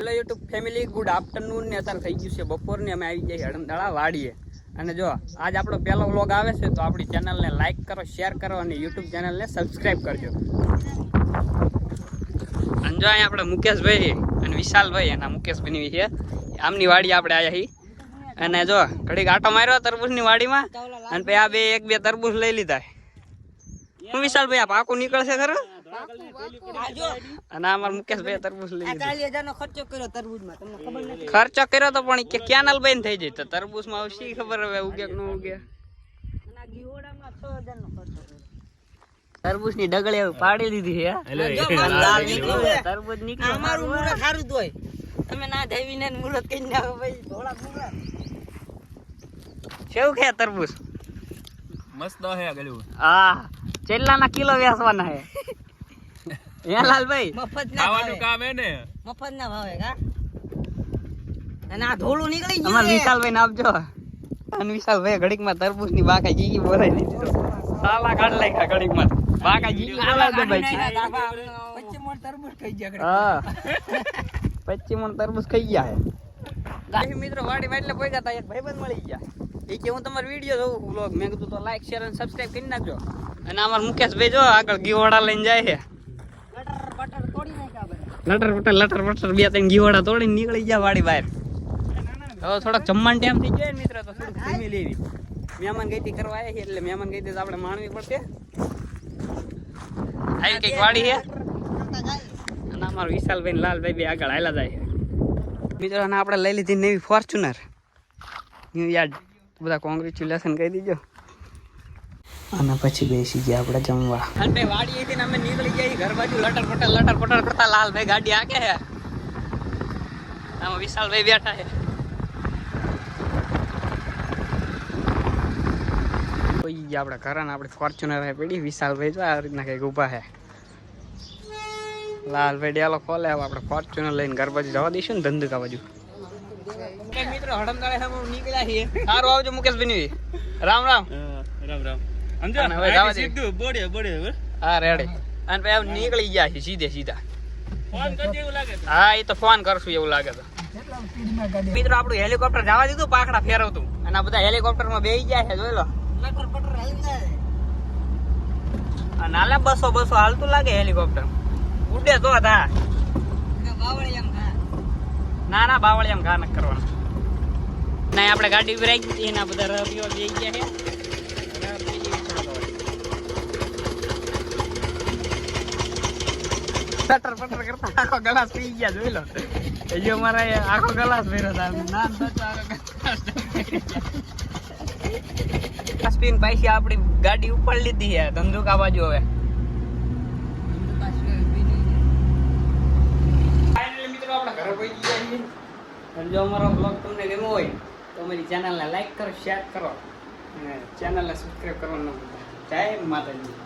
Hello YouTube family good afternoon ને અત્યારે થઈ ગયું છે બપોરને, અમે આવી જઈએ હડમદાળા વાડીએ. અને જો, આજ આપણો પહેલો વ્લોગ આવે છે, તો આપણી ચેનલને લાઈક કરો શેર કરો અને યુટ્યુબ ચેનલને સબસ્ક્રાઈબ કરજો. અને જો અહીંયા આપણે મુકેશભાઈ અને વિશાલભાઈ, એના મુકેશભાઈની છે. આમની વાડી આપણે આવ્યા છીએ અને જો, ઘડીક આટો માર્યો તરબૂચની વાડીમાં, અને પછી આ બે, એક બે તરબૂચ લઈ લીધા. હું વિશાલભાઈ, આ પાકું નીકળશે ખરું? અને અમારા મુકેશભાઈ તરબૂચ લઈ લીધું નો ખર્ચો કર્યો તરબૂજમાં તમને ખબર નથી? ખર્ચો કર્યો તો પણ કે કેનલ બંધ થઈ જાય તો તરબૂચમાં હવે શી ખબર હવે ઉગે કે ન ઉગે નો ખર્ચો કર્યો. તરબૂચની ડગળી હવે પાડી દીધી. છે. તરબૂચ નીકળ્યું. અમારું સારું જ હોય. તમે ના દેવીને મુરત કઈ નાખો ભાઈ. ધોળા મુહૂર્ત કેવું કે તરબૂચ? મસ્ત હે ગળ્યું. હા ચેલ્લાના કિલો વેસવાના હે હે લાલભાઈ. મફત ના ખાવાનું કામ હે ને મફત ના ભાવે કા? અને આ ધોળું નીકળી ગયું અમાર વિશાલભાઈ ને આપજો. અને વિશાલભાઈ ઘડીકમાં તરબૂચની બાકા જીગી બોલાઈ દીધી તો. સાલા કાઢ લઈ ઘડીકમાં બાકા જીગી બોલાઈ દે ભાઈ. પચીસ મણ તરબૂચ ખાઈ ગયા હા. પચી મણ તરબૂચ ખાઈ ગયા હે. મિત્રો વાડી એટલે પોઈગા તા એક ભાઈબંધ મળી ગયા. એ કે હું તમારો વીડિયો જોઉં વ્લોગ મેં કીધું તો લાઈક શેર અને સબસ્ક્રાઇબ કરી નાખજો. અને અમાર મુકેશભાઈ જો આગળ ગીવાડા લઈને જાય છે. લટર પટર લટર પટર, બે ત્રણ ગીવાડા તોડીને નીકળી ગયા વાડી બહાર. હવે થોડાક જમવાનો ટાઈમ થઈ ગયો મિત્ર, તો થોડુંક જમી લેવી મહેમાન ગઈતી કરવા આવ્યા છે, એટલે મહેમાન ગઈતી આપણે માણવી પડશે. આવી કંઈક વાડી છે? અને અમારા વિશાલભાઈ ને લાલભાઈ બે આગળ આયલા જાય મિત્રો આપણે લઈ લીધી નવી ફોર્ચ્યુનર. યાર્ડ બધા કોંગ્રેચ્યુલેશન કહી દીજો. અને પછી બેસી ગયા આપણે જમવા. અને ભાઈ વાડી એથી અમે નીકળી ગયા ઘર બાજુ લટર પટર લટર પટર કરતા લાલભાઈ ગાડી આકે હે. આમાં વિશાલભાઈ બેઠા હે. કોઈ ગયા આપણે ઘરે ને આપણે ફોર્ચ્યુનર હે પડી. વિશાલભાઈ જો આ રીતના કંઈક ઊભા હે. લાલભાઈ ડેલો ખોલે હવે આપણે ફોર્ચ્યુનર લઈને ઘર બાજુ જવા દઈશું ને ધંધુકા બાજુ. મિત્રો હડમદાળે નીકળ્યા છીએ. સારું આવજો મુકેશભાઈ રામ રામ. રામ રામ. અને હવે જવા દે. સીધું? બોડે બોડે હા રેડે અને પછી હવે નીકળી ગયા છે સીધે સીધા. ફોન કરજે એવું લાગે હા એ તો ફોન કરશું એવું લાગે તો. મિત્રો આપણું હેલિકોપ્ટર જવા દીધું પાકડા ફેરવતું. અને આ બધા હેલિકોપ્ટરમાં બેસી ગયા છે જોઈ લો. અને બસો બસો હાલતું લાગે હેલિકોપ્ટર ઉડે તો ના ના બાવળી એમ ઘા ન કરવાનું. ના આપણે ગાડી ઊભી રાખી એના બધા રવિયો બેસી ગયા છે અને હવે બેસી ગયા થોડા થોડા. પટર પટર કરતા આખો ગલાસ પી ગયા, જોઈ લો. હજી અમારે આખો ગલાસ ભર્યો હતા ના નતો આખો ગલાસ પીને પાછી આપણી ગાડી ઉપર લીધી છે, ધંધુકા બાજુ હવે. મિત્રો, આપણે ઘરે પહોંચી ગયા છીએ. જો અમારો બ્લોગ તમને ગમ્યો હોય, તો અમારી ચેનલને લાઈક કરો શેર કરો. અને ચેનલને સબસ્ક્રાઈબ કરવાનું જય માતાજી.